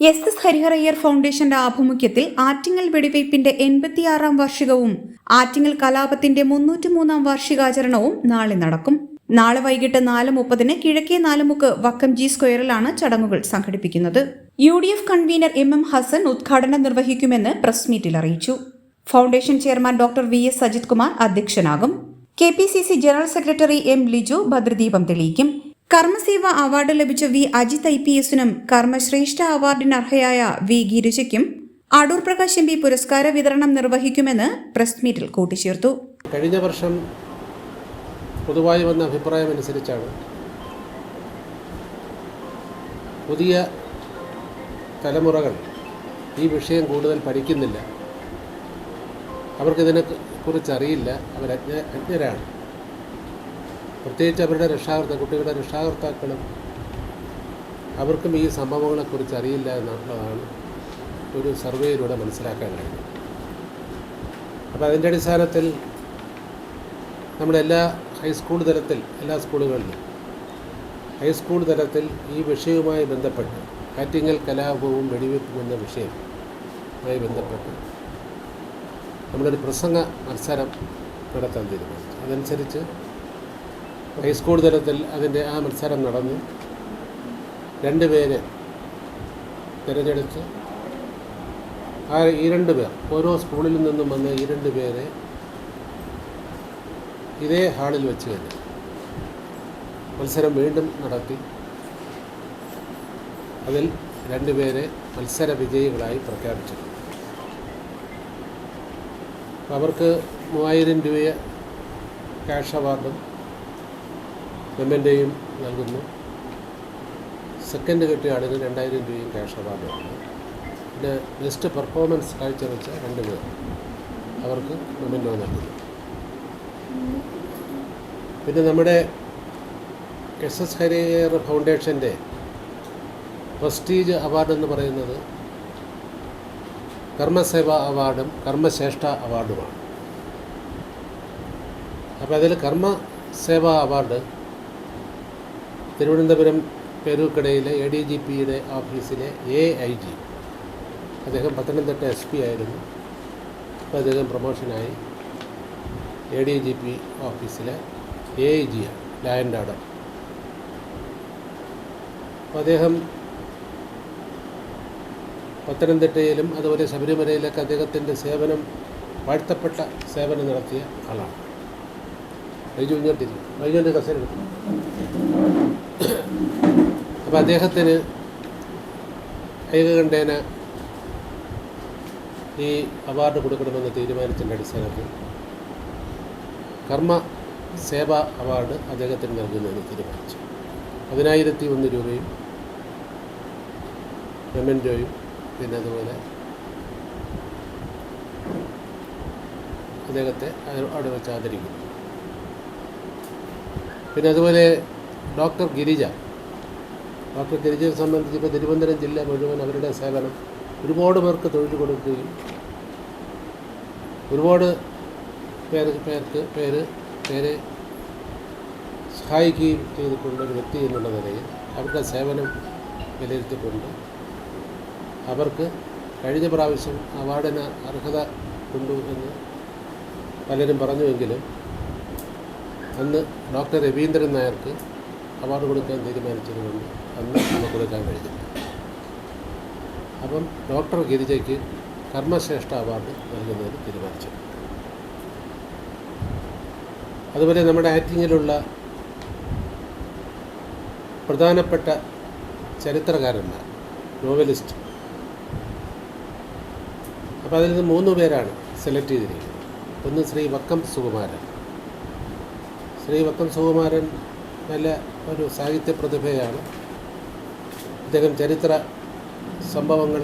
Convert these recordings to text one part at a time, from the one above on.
S S ഹരിഹറയ്യർ ഫൗണ്ടേഷന്റെ ആഭിമുഖ്യത്തിൽ ആറ്റിങ്ങൽ വെടിവയ്പ്പിന്റെ എൺപത്തിയാറാം വാർഷികവും ആറ്റിങ്ങൽ കലാപത്തിന്റെ മുന്നൂറ്റിമൂന്നാം വാർഷികാചരണവും നാളെ നടക്കും. നാളെ വൈകിട്ട് നാല് മുപ്പതിന് കിഴക്കേ നാലുമുക്ക് വക്കം ജി സ്ക്വയറിലാണ് ചടങ്ങുകൾ സംഘടിപ്പിക്കുന്നത്. U D F convener M M Hassan ഉദ്ഘാടനം നിർവഹിക്കുമെന്ന് പ്രസ് മീറ്റിൽ അറിയിച്ചു. Foundation chairman doctor V S Sajith Kumar അധ്യക്ഷനാകും. K P C C general secretary M Liju ഭദ്രദീപം തെളിയിക്കും. കർമ്മസേവ അവാർഡ് ലഭിച്ച വി അജിത് ഐ പി എസിനും കർമ്മശ്രേഷ്ഠ അവാർഡിന് അർഹയായ വി ഗിരിജയ്ക്കും അടൂർ പ്രകാശ് എം പി പുരസ്കാര വിതരണം നിർവഹിക്കുമെന്ന് പ്രസ് മീറ്റിൽ കൂട്ടിച്ചേർത്തു. കഴിഞ്ഞ വർഷം പൊതുവായി വന്ന അഭിപ്രായമനുസരിച്ചാണ് പുതിയ തലമുറകൾ ഈ വിഷയം കൂടുതൽ പഠിക്കുന്നില്ല. അവർക്കിതിനെ കുറിച്ച് അറിയില്ല അവർ അജ്ഞ അജ്ഞരാണ്. പ്രത്യേകിച്ച് അവരുടെ രക്ഷാകർത്ത കുട്ടികളുടെ രക്ഷാകർത്താക്കളും അവർക്കും ഈ സംഭവങ്ങളെക്കുറിച്ച് അറിയില്ല എന്നുള്ളതാണ് ഒരു സർവേയിലൂടെ മനസ്സിലാക്കാൻ കഴിയുന്നത് അപ്പോൾ അതിന്റെ അടിസ്ഥാനത്തിൽ നമ്മുടെ എല്ലാ ഹൈസ്കൂൾ തലത്തിൽ എല്ലാ സ്കൂളുകളിലും ഹൈസ്കൂൾ തലത്തിൽ ഈ വിഷയവുമായി ബന്ധപ്പെട്ട് ആറ്റിങ്ങൽ കലാപവും വെടിവെപ്പും എന്ന വിഷയവുമായി ബന്ധപ്പെട്ട് നമ്മളൊരു പ്രസംഗ മത്സരം നടത്താൻ തീരുമാനിച്ചു. അതനുസരിച്ച് ഹൈസ്കൂൾ തലത്തിൽ അതിന്റെ ആ മത്സരം നടന്നു. രണ്ട് പേരെ തിരഞ്ഞെടുത്ത്. ആ ഈ രണ്ട് പേർ ഓരോ സ്കൂളിൽ നിന്നും വന്ന ഈ രണ്ട് പേരെ ഇതേ ഹാളിൽ വെച്ച് തന്നെ മത്സരം വീണ്ടും നടത്തി. അതിൽ രണ്ടുപേരെ മത്സര വിജയികളായി പ്രഖ്യാപിച്ചു അവർക്ക് മൂവായിരം രൂപ ക്യാഷ് അവാർഡും മെമ്മന്റെയും നൽകുന്നു. സെക്കൻഡ് കിട്ടിയ രണ്ടായിരം രൂപയും ക്യാഷ് അവാർഡുമാണ് പിന്നെ ബെസ്റ്റ് പെർഫോമൻസ് കാഴ്ചവെച്ച രണ്ട് പേർ അവർക്ക് മെമ്മന്റോ നൽകുന്നു. പിന്നെ നമ്മുടെ എസ് എസ് ഹരിയർ ഫൗണ്ടേഷന്റെ പ്രസ്റ്റീജ് അവാർഡ് എന്ന് പറയുന്നത് കർമ്മസേവ അവാർഡും കർമ്മശ്രേഷ്ഠ അവാർഡുമാണ് അപ്പോൾ അതിൽ കർമ്മസേവ അവാർഡ് തിരുവനന്തപുരം പേരൂർക്കടയിലെ എ ഡി ജി പിയുടെ ഓഫീസിലെ എ ഐ ജി അദ്ദേഹം പത്തനംതിട്ട എസ് പി ആയിരുന്നു. അപ്പോൾ അദ്ദേഹം പ്രൊമോഷനായി എ ഡി ജി പി ഓഫീസിലെ A I G law and order അപ്പോൾ അദ്ദേഹം പത്തനംതിട്ടയിലും അതുപോലെ ശബരിമലയിലൊക്കെ അദ്ദേഹത്തിന്റെ സേവനം വാഴ്ത്തപ്പെട്ട സേവനം നടത്തിയ ആളാണ്. വൈജു കുഞ്ഞോട്ടില്ല വൈജുവിന്റെ കസേര എടുത്തു അപ്പോൾ അദ്ദേഹത്തിന് ഏകകണ്ഠേന ഈ അവാർഡ് കൊടുക്കണമെന്ന് തീരുമാനത്തിന്റെ അടിസ്ഥാനത്തിൽ കർമ്മ സേവാ അവാർഡ് അദ്ദേഹത്തിന് നൽകുന്നതിന് തീരുമാനിച്ചു. പതിനായിരത്തി ഒന്ന് രൂപയും മെമന്റോയും പിന്നെ അതുപോലെ അദ്ദേഹത്തെ അവിടെ വെച്ച് ആദരിക്കുന്നു. പിന്നെ അതുപോലെ ഡോക്ടർ ഗിരിജ ഡോക്ടർ ഗിരിജയെ സംബന്ധിച്ച് ഇപ്പോൾ തിരുവനന്തപുരം ജില്ല മുഴുവൻ അവരുടെ സേവനം ഒരുപാട് പേർക്ക് തൊഴിൽ കൊടുക്കുകയും ഒരുപാട് പേര് പേർക്ക് പേര് പേരെ സഹായിക്കുകയും ചെയ്തിട്ടുണ്ട് ഒരു വ്യക്തി എന്നുള്ള നിലയിൽ അവരുടെ സേവനം വിലയിരുത്തിയിട്ടുണ്ട്. അവർക്ക് കഴിഞ്ഞ പ്രാവശ്യം അവാർഡിന് അർഹത ഉണ്ട് എന്ന് പലരും പറഞ്ഞുവെങ്കിലും അന്ന് ഡോക്ടർ രവീന്ദ്രൻ നായർക്ക് അവാർഡ് കൊടുക്കാൻ തീരുമാനിച്ചതുകൊണ്ട് അന്ന് നമുക്ക് കൊടുക്കാൻ കഴിഞ്ഞില്ല. അപ്പം ഡോക്ടർ ഗിരിജയ്ക്ക് കർമ്മശ്രേഷ്ഠ അവാർഡ് നൽകുന്നതിന് തീരുമാനിച്ചു. അതുപോലെ നമ്മുടെ ആക്ടിങ്ങിലുള്ള പ്രധാനപ്പെട്ട ചരിത്രകാരന്മാർ നോവലിസ്റ്റ്. അപ്പോൾ അതിൽ നിന്ന് മൂന്ന് പേരാണ് സെലക്ട് ചെയ്തിരിക്കുന്നത്. ഒന്ന് ശ്രീ വക്കം സുകുമാരൻ. ശ്രീ വക്കം സുകുമാരൻ നല്ല ഒരു സാഹിത്യ പ്രതിഭയാണ്. അദ്ദേഹം ചരിത്ര സംഭവങ്ങൾ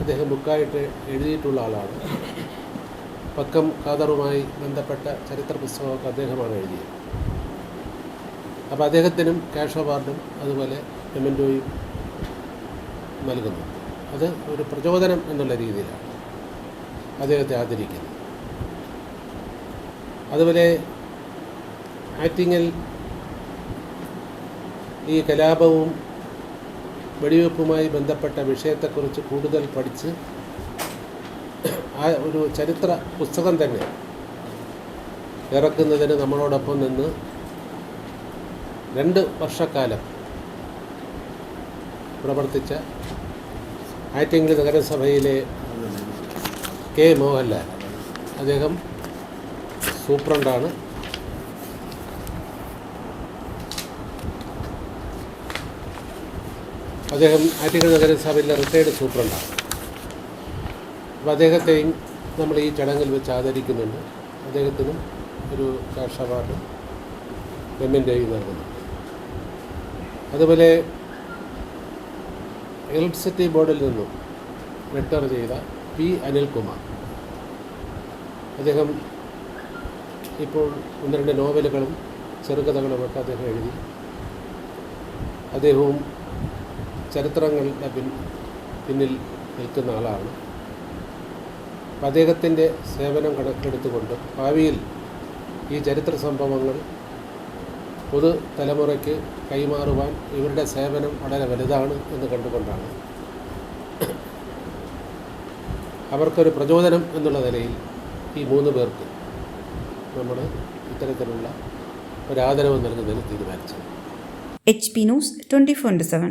അദ്ദേഹം ബുക്കായിട്ട് എഴുതിയിട്ടുള്ള ആളാണ്. പക്കം ഖാദറുമായി ബന്ധപ്പെട്ട ചരിത്ര പുസ്തകമൊക്കെ അദ്ദേഹമാണ് എഴുതിയത്. അപ്പോൾ അദ്ദേഹത്തിനും ക്യാഷ് അവാർഡും അതുപോലെ മെമന്റോയും നൽകുന്നു. അത് ഒരു പ്രചോദനം എന്നുള്ള രീതിയിലാണ് അദ്ദേഹത്തെ ആദരിക്കുന്നത്. അതുപോലെ ആറ്റിങ്ങൽ ഈ കലാപവും വെടിവെപ്പുമായി ബന്ധപ്പെട്ട വിഷയത്തെക്കുറിച്ച് കൂടുതൽ പഠിച്ച് ആ ഒരു ചരിത്ര പുസ്തകം തന്നെ ഇറക്കുന്നതിന് നമ്മളോടൊപ്പം നിന്ന് രണ്ട് വർഷക്കാലം പ്രവർത്തിച്ച ആറ്റിങ്ങൽ നഗരസഭയിലെ കെ മോഹൻലാൽ. അദ്ദേഹം സൂപ്രണ്ടാണ്. അദ്ദേഹം ആറ്റിങ്ങൽ നഗരസഭയിലെ റിട്ടയർഡ് സൂപ്രണ്ടാണ്. അപ്പോൾ അദ്ദേഹത്തെയും നമ്മൾ ഈ ചടങ്ങിൽ വെച്ച് ആദരിക്കുന്നുണ്ട്. അദ്ദേഹത്തിനും ഒരു ക്യാഷ് അവാർഡ് മെമ്മന്റെയും നൽകുന്നു. അതുപോലെ ഇലക്ട്രിസിറ്റി ബോർഡിൽ നിന്നും റിട്ടയർ ചെയ്ത പി അനിൽകുമാർ. അദ്ദേഹം ഇപ്പോൾ ഒന്ന് രണ്ട് നോവലുകളും ചെറുകഥകളുമൊക്കെ അദ്ദേഹം എഴുതി. അദ്ദേഹവും ചരിത്രങ്ങളുടെ പിൻ പിന്നിൽ നിൽക്കുന്ന ആളാണ്. അദ്ദേഹത്തിന്റെ സേവനം കണക്കെടുത്തുകൊണ്ട് ഭാവിയിൽ ഈ ചരിത്ര സംഭവങ്ങൾ പൊതു തലമുറയ്ക്ക് കൈമാറുവാൻ ഇവരുടെ സേവനം വളരെ വലുതാണ് എന്ന് കണ്ടുകൊണ്ടാണ്. അവർക്കൊരു പ്രചോദനം എന്നുള്ള നിലയിൽ ഈ മൂന്ന് പേർക്ക് നമ്മൾ ഇത്തരത്തിലുള്ള ഒരു ആദരവ് നൽകുന്നതിന് തീരുമാനിച്ചത്. H P news twenty four seven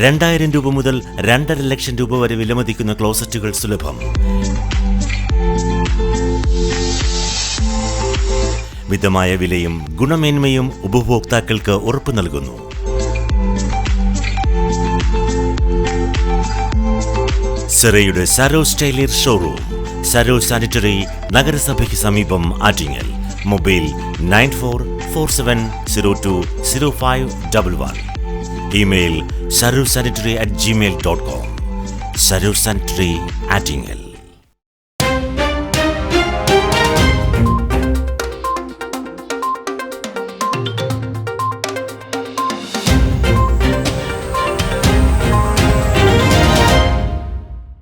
രണ്ടായിരം രൂപ മുതൽ രണ്ടര ലക്ഷം രൂപ വരെ വിലമതിക്കുന്ന ക്ലോസറ്റുകൾ സുലഭം. മിതമായ വിലയും ഗുണമേന്മയും ഉപഭോക്താക്കൾക്ക് ഉറപ്പു നൽകുന്നു. സെറയുടെ സരോ സ്റ്റൈലിർ ഷോറൂം സരോ സാനിറ്ററി നഗരസഭയ്ക്ക് സമീപം Attingal. Mobile nine four four seven zero two zero five double one. Email Saroor sanitary at Gmail dot com Saroor sanitary Attingal